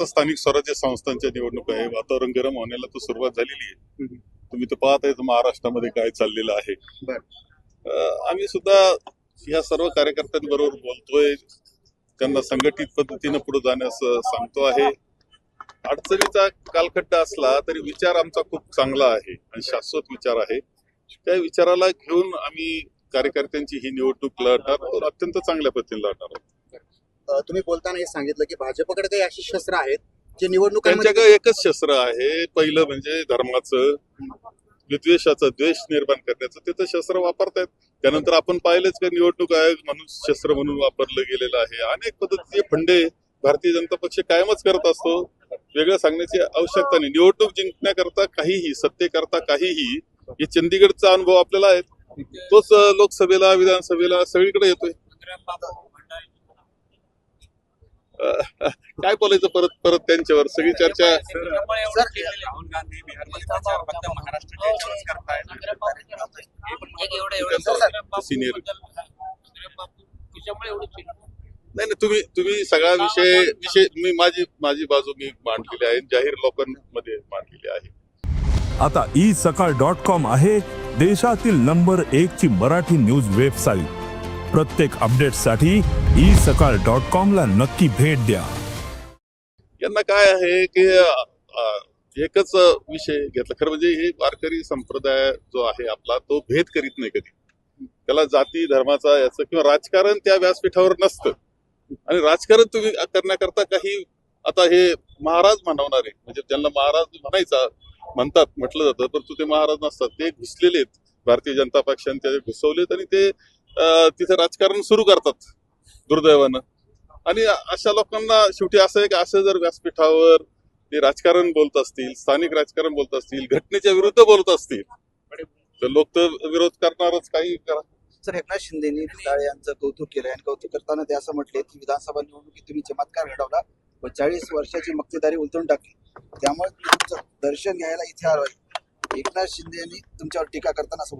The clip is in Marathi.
आता स्थानिक स्वराज्य संस्थांच्या निवडणूक आहे. वातावरण गरम होण्याला तर सुरुवात झालेली आहे. तुम्ही तर पाहताय महाराष्ट्रामध्ये काय चाललेलं आहे. आम्ही सुद्धा या सर्व कार्यकर्त्यांबरोबर बोलतोय. त्यांना संघटित पद्धतीनं पुढे जाण्यास सांगतो आहे. अडचणीचा कालखड्डा असला तरी विचार आमचा खूप चांगला आहे आणि शाश्वत विचार आहे. त्या विचाराला घेऊन आम्ही कार्यकर्त्यांची ही निवडणूक लढणार. अत्यंत चांगल्या पद्धतीने लढणार आहोत. तुम्ही बोलताना हे सांगितलं की भाजपकडे काही अशी शस्त्र आहेत जे निवडणुकांमध्ये त्यांच्याकडे एकच शस्त्र आहे. पहिलं म्हणजे धर्माचं विद्वेषाचं द्वेष निर्माण करण्याचं. ते तर शस्त्र वापरतायत. त्यानंतर आपण पाहिलंच का निवडणूक आयोग म्हणून शस्त्र म्हणून वापरलं गेलेलं आहे. अनेक पद्धतीचे फंडे भारतीय जनता पक्ष कायमच करत असतो. वेगळं सांगण्याची आवश्यकता नाही. निवडणूक जिंकण्याकरता काहीही सत्तेकरता काहीही हे चंदीगडचा अनुभव आपल्याला आहे. तोच लोकसभेला विधानसभेला सगळीकडे येतोय. काय बोलायचं परत परत त्यांच्यावर? सगळी चर्चा राहुल गांधी बिहारमध्ये. त्याच्यामुळे एवढं चिन्ह. नाही नाही तुम्ही तुम्ही सगळा विषय विषय मी माझी माझी बाजू मी मांडलेली आहे. जाहीर लोकांमध्ये मांडलेली आहे. आता ई सकाळ डॉट कॉम आहे देशातील नंबर एक ची मराठी न्यूज वेबसाईट. प्रत्येक अपडेटसाठी ई सकाळ डॉट कॉम ला नक्की भेट द्या. यांना काय आहे की एकच विषय घेतला. खरं म्हणजे हे वारकरी संप्रदाय जो आहे आपला तो भेद करीत नाही कधी. त्याला जाती धर्माचा याचं किंवा राजकारण त्या व्यासपीठावर नसतं. आणि राजकारण तुम्ही करण्याकरता काही आता हे महाराज म्हणवणारे म्हणजे ज्यांना महाराज म्हणायचा म्हणतात म्हटलं जातं परंतु ते महाराज नसतात. ते घुसलेले आहेत. भारतीय जनता पक्षाने ते घुसवलेत आणि ते तिथे राजकारण सुरू करतात दुर्दैवानं. आणि अशा लोकांना शेवटी असं आहे की असं जर व्यासपीठावर ते राजकारण बोलत असतील स्थानिक राजकारण बोलत असतील घटनेच्या विरुद्ध बोलत असतील तर लोक तर विरोध करणारच काही करा. सर एकनाथ शिंदेनी ताळे यांचं कौतुक केलं आणि कौतुक करताना ते असं म्हटले की विधानसभा निवडणुकीत तुम्ही चमत्कार घडवला व चाळीस वर्षाची मक्तेदारी उलटून टाकली. त्यामुळे तुमचं दर्शन घ्यायला इथे आलो एकनाथ शिंदे यांनी तुमच्यावर टीका करताना असं